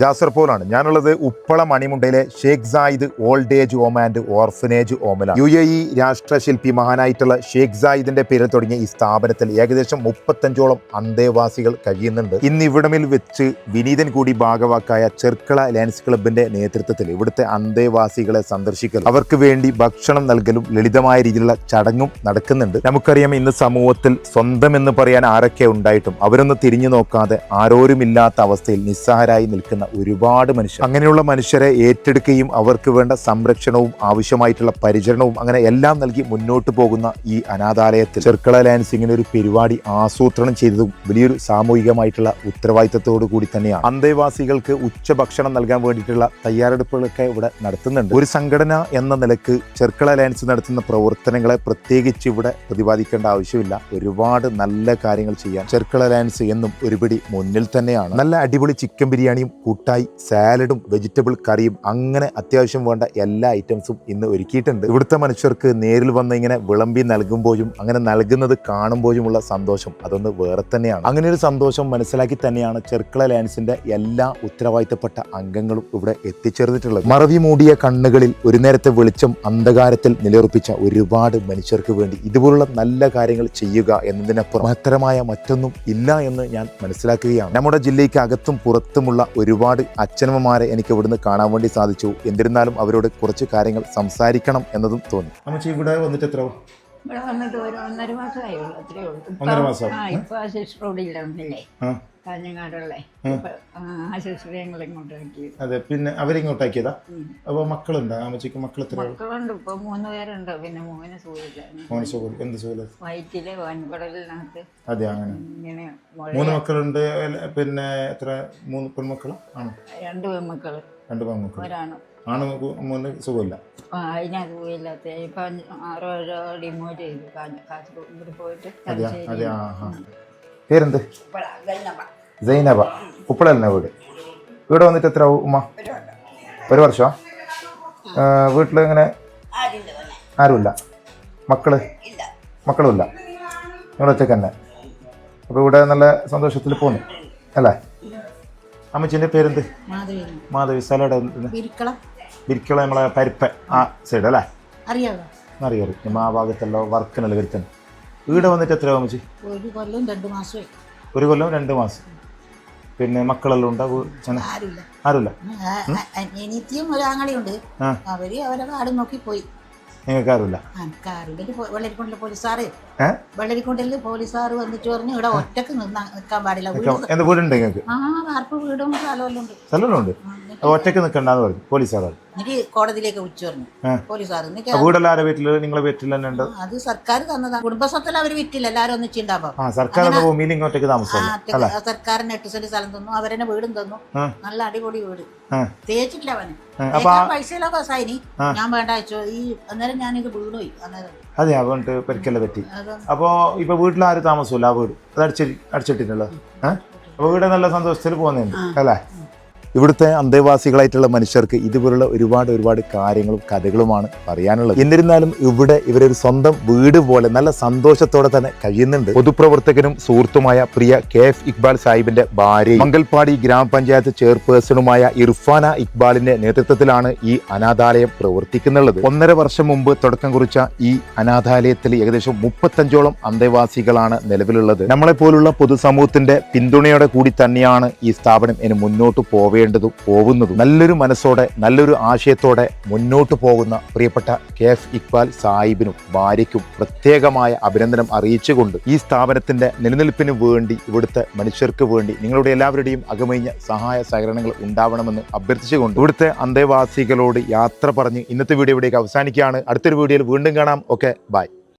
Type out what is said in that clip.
ജാസർ പോലാണ്. ഞാനുള്ളത് Uppala മണിമുണ്ടയിലെ Sheikh Zayed old age home and orphanage ഹോമിലാണ്. U A E രാഷ്ട്രശില്പി മഹാനായിട്ടുള്ള ഷേഖ് സായിദിന്റെ പേരിൽ തുടങ്ങിയ ഈ സ്ഥാപനത്തിൽ ഏകദേശം മുപ്പത്തഞ്ചോളം അന്തേവാസികൾ കഴിയുന്നുണ്ട്. ഇന്ന് ഇവിടമിൽ വെച്ച് വിനീതൻ കൂടി ഭാഗവാക്കായ ചെർക്കള ലയൻസ് ക്ലബിന്റെ നേതൃത്വത്തിൽ ഇവിടുത്തെ അന്തേവാസികളെ സന്ദർശിക്കൽ അവർക്ക് വേണ്ടി ഭക്ഷണം നൽകലും ലളിതമായ രീതിയിലുള്ള ചടങ്ങും നടക്കുന്നുണ്ട്. നമുക്കറിയാം ഇന്ന് സമൂഹത്തിൽ സ്വന്തം എന്ന് പറയാൻ ആരൊക്കെ ഉണ്ടായിട്ടും അവരൊന്ന് തിരിഞ്ഞു നോക്കാതെ ആരോരുമില്ലാത്ത അവസ്ഥയിൽ നിസ്സഹാരായി നിൽക്കുന്ന ഒരുപാട് മനുഷ്യർ. അങ്ങനെയുള്ള മനുഷ്യരെ ഏറ്റെടുക്കുകയും അവർക്ക് വേണ്ട സംരക്ഷണവും ആവശ്യമായിട്ടുള്ള പരിചരണവും അങ്ങനെ എല്ലാം നൽകി മുന്നോട്ട് പോകുന്ന ഈ അനാഥാലയത്തിൽ ചെർക്കള ലാൻസ് ഇങ്ങനെ ഒരു പരിപാടി ആസൂത്രണം ചെയ്തതും വലിയൊരു സാമൂഹികമായിട്ടുള്ള ഉത്തരവാദിത്തത്തോടു കൂടി തന്നെയാണ്. അന്തേവാസികൾക്ക് ഉച്ചഭക്ഷണം നൽകാൻ വേണ്ടിയിട്ടുള്ള തയ്യാറെടുപ്പുകളൊക്കെ ഇവിടെ നടത്തുന്നുണ്ട്. ഒരു സംഘടന എന്ന നിലയ്ക്ക് ചെർക്കള ലാൻസ് നടത്തുന്ന പ്രവർത്തനങ്ങളെ പ്രത്യേകിച്ച് ഇവിടെ പ്രതിപാദിക്കേണ്ട ആവശ്യമില്ല. ഒരുപാട് നല്ല കാര്യങ്ങൾ ചെയ്യാൻ ചെർക്കള ലാൻസ് എന്നും ഒരുപിടി മുന്നിൽ തന്നെയാണ്. നല്ല അടിപൊളി ചിക്കൻ ബിരിയാണിയും കൂട്ടായി സാലഡും വെജിറ്റബിൾ കറിയും അങ്ങനെ അത്യാവശ്യം വേണ്ട എല്ലാ ഐറ്റംസും ഇന്ന് ഒരുക്കിയിട്ടുണ്ട്. ഇവിടുത്തെ മനുഷ്യർക്ക് നേരിൽ വന്ന് ഇങ്ങനെ വിളമ്പി നൽകുമ്പോഴും അങ്ങനെ നൽകുന്നത് കാണുമ്പോഴുമുള്ള സന്തോഷം അതൊന്ന് വേറെ തന്നെയാണ്. അങ്ങനെ ഒരു സന്തോഷം മനസ്സിലാക്കി തന്നെയാണ് ചെർക്കള ലാൻസിന്റെ എല്ലാ ഉത്തരവാദിത്തപ്പെട്ട അംഗങ്ങളും ഇവിടെ എത്തിച്ചേർന്നിട്ടുള്ളത്. മറവി മൂടിയ കണ്ണുകളിൽ ഒരു നേരത്തെ വെളിച്ചം അന്ധകാരത്തിൽ നിലയുറപ്പിച്ച ഒരുപാട് മനുഷ്യർക്ക് വേണ്ടി ഇതുപോലുള്ള നല്ല കാര്യങ്ങൾ ചെയ്യുക എന്നതിനപ്പുറം മഹത്തരമായ മറ്റൊന്നും ഇല്ല എന്ന് ഞാൻ മനസ്സിലാക്കുകയാണ്. നമ്മുടെ ജില്ലയ്ക്ക് അകത്തും പുറത്തുമുള്ള ഒരുപാട് അച്ഛനമ്മമാരെ എനിക്ക് ഇവിടുന്ന് കാണാൻ വേണ്ടി സാധിച്ചു. എന്നിരുന്നാലും അവരോട് കുറച്ച് കാര്യങ്ങൾ സംസാരിക്കണം എന്നതും തോന്നി. ഇവിടെ വന്നിട്ട് എത്ര ഇവിടെ വന്നിട്ട് ഒരു ഒന്നര മാസമായുള്ളൂ അത്രേ ഉള്ളൂ. ഒന്നര മാസം? ആ ഇപ്പൊ ആ സിസ്റ്റർ ഇവിടെ ആ. കാഞ്ഞങ്ങാടുള്ളേ. ആ. ഞങ്ങൾ ഇങ്ങോട്ട് ആക്കിയത് അതെ പിന്നെ അവരിങ്ങോട്ടാക്കിയതാ അപ്പൊ മക്കളുണ്ട്? അമ്മച്ചിക്ക് മക്കൾ എത്ര മക്കളുണ്ട് ഇപ്പൊ മൂന്ന് പേരുണ്ട്. പിന്നെ മോനെ മോന് സുഖം എന്ത് സുഖം വയറ്റിൽ വൻകുടലിനകത്ത്. അതെ അങ്ങനെ. ഇങ്ങനെ മൂന്ന് മക്കളുണ്ട് പിന്നെ എത്ര? മൂന്ന് പെൺമക്കളും? ആണോ? രണ്ട് പെൺമക്കൾ. രണ്ട് പെൺമക്കൾ ഒരാണ്. ആണ് മോന് സുഖമില്ല. ഇപ്പൊ ചെയ്തു കാസർഗോഡ് പോയിട്ട് അതെയാ? ആ പേരെന്ത്? സൈനബ ഉപ്പളല്ല വീട്? വീട് വന്നിട്ട് എത്ര ആവും ഉമ്മ? ഒരു വർഷം? വീട്ടിൽ ഇങ്ങനെ ആരുമില്ല? മക്കൾ? ഇല്ല. മക്കളുമില്ല. നിങ്ങൾ ഒറ്റയ്ക്ക് തന്നെ. അപ്പോൾ ഇവിടെ നല്ല സന്തോഷത്തിൽ പോന്നു. അല്ലേ? അമ്മച്ചിന്റെ പേരെന്ത്? മാധവി. മാധവി സ്ഥലയുടെ ഇരിക്കുള്ള നമ്മളെ പരിപ്പ ആ സൈഡ് അല്ലേ? അറിയാമോ അറിയാറ് നമ്മൾ ആ ഭാഗത്തുള്ള വർക്കിനല്ല വരുത്തുന്നത് വീട് വന്നിട്ട് എത്രയാവും അമ്മച്ചി ഒരു കൊല്ലം രണ്ട് മാസമായി. ഒരു കൊല്ലം രണ്ട് മാസം. പിന്നെ മക്കളെല്ലാം ഉണ്ടാവും ആരുമില്ല ആരുമില്ല ഒരു ആങ്ങളിയുണ്ട്. അവർ അവരെ കാട് നോക്കി പോയി. നിങ്ങൾക്ക് ആരുമില്ല കാറിന്റെ വെള്ളരിക്കൊണ്ടിലെ പോലീസാറ്. ഏ? വെള്ളരിക്കൊണ്ടിൽ പോലീസാറ് വന്നിട്ട് പറഞ്ഞു ഇവിടെ ഒറ്റയ്ക്ക് നിന്നാ നിൽക്കാൻ പാടില്ല. എന്ത് വീടുണ്ട് നിങ്ങൾക്ക്? ആ വാർപ്പ് വീടും സ്ഥലമെല്ലാം ഉണ്ട്. സ്ഥലമെല്ലാം ഉണ്ട്. ഒറ്റയ്ക്ക് നിൽക്കണ്ടെന്ന് പറഞ്ഞു പോലീസുകാർ എനിക്ക് കോടതിയിലേക്ക് വിളിച്ചു പറഞ്ഞു. പോലീസുകാർ പോലീസാറ് എന്നിട്ട് ആ വീടെല്ലാം ആരുടെ വീട്ടിൽ നിങ്ങളെ വീട്ടിൽ തന്നെ ഉണ്ട്? അത് സർക്കാർ തന്നതാണ് കുടുംബസ്വത്തിൽ അവർ വിറ്റില്ല എല്ലാവരും ഒന്നിച്ചുണ്ടാവും. ആ സർക്കാർ ഭൂമിയിൽ ഇങ്ങോട്ടേക്ക് താമസം സർക്കാരിന് എട്ട് സെന്റ് സ്ഥലം തന്നു. അവരെന്നെ വീടും തന്നു. നല്ല അടിപൊളി വീട്. തേച്ചിട്ടില്ല അവന്. പൈസയിലൊക്കെ സൈനി ഞാൻ വേണ്ട അയച്ചോ ഈ അന്നേരം ഞാനിത് വീണുപോയി. അന്നേരം. അതെ അതുകൊണ്ട് പരിക്കല്ല പറ്റി അപ്പോൾ ഇപ്പോൾ വീട്ടിൽ ആരും താമസമില്ല ആ വീട്. അത് അടിച്ചി അടിച്ചിട്ടില്ലല്ലോ അപ്പോൾ വീട് നല്ല സന്തോഷത്തിൽ പോകുന്നുണ്ട്. അല്ലേ? ഇവിടുത്തെ അന്തേവാസികളായിട്ടുള്ള മനുഷ്യർക്ക് ഇതുപോലുള്ള ഒരുപാട് ഒരുപാട് കാര്യങ്ങളും കഥകളുമാണ് പറയാനുള്ളത്. എന്നിരുന്നാലും ഇവിടെ ഇവരൊരു സ്വന്തം വീട് പോലെ നല്ല സന്തോഷത്തോടെ തന്നെ കഴിയുന്നുണ്ട്. പൊതുപ്രവർത്തകനും സുഹൃത്തുമായ പ്രിയ കെ എഫ് ഇക്ബാൽ സാഹിബിന്റെ ഭാര്യ മംഗൽപാടി ഗ്രാമപഞ്ചായത്ത് ചെയർപേഴ്സണുമായ ഇർഫാന ഇക്ബാലിന്റെ നേതൃത്വത്തിലാണ് ഈ അനാഥാലയം പ്രവർത്തിക്കുന്നുള്ളത്. ഒന്നര വർഷം മുമ്പ് തുടക്കം കുറിച്ച ഈ അനാഥാലയത്തിൽ ഏകദേശം മുപ്പത്തഞ്ചോളം അന്തേവാസികളാണ് നിലവിലുള്ളത്. നമ്മളെ പോലുള്ള പൊതുസമൂഹത്തിന്റെ പിന്തുണയോടെ കൂടി തന്നെയാണ് ഈ സ്ഥാപനം ഇനി മുന്നോട്ട് പോവേണ്ടതും. പോകുന്നതും നല്ലൊരു മനസ്സോടെ നല്ലൊരു ആശയത്തോടെ മുന്നോട്ട് പോകുന്ന പ്രിയപ്പെട്ട കെ എഫ് ഇക്ബാൽ സാഹിബിനും ഭാര്യയ്ക്കും പ്രത്യേകമായ അഭിനന്ദനം അറിയിച്ചുകൊണ്ട് ഈ സ്ഥാപനത്തിന്റെ നിലനിൽപ്പിന് വേണ്ടി ഇവിടുത്തെ മനുഷ്യർക്ക് വേണ്ടി നിങ്ങളുടെ എല്ലാവരുടെയും അകമഴിഞ്ഞ സഹായ സഹകരണങ്ങൾ ഉണ്ടാവണമെന്ന് അഭ്യർത്ഥിച്ചുകൊണ്ട് ഇവിടുത്തെ അന്തേവാസികളോട് യാത്ര പറഞ്ഞ് ഇന്നത്തെ വീഡിയോ ഇവിടേക്ക് അവസാനിക്കുകയാണ്. അടുത്തൊരു വീഡിയോയിൽ വീണ്ടും കാണാം. Okay bye.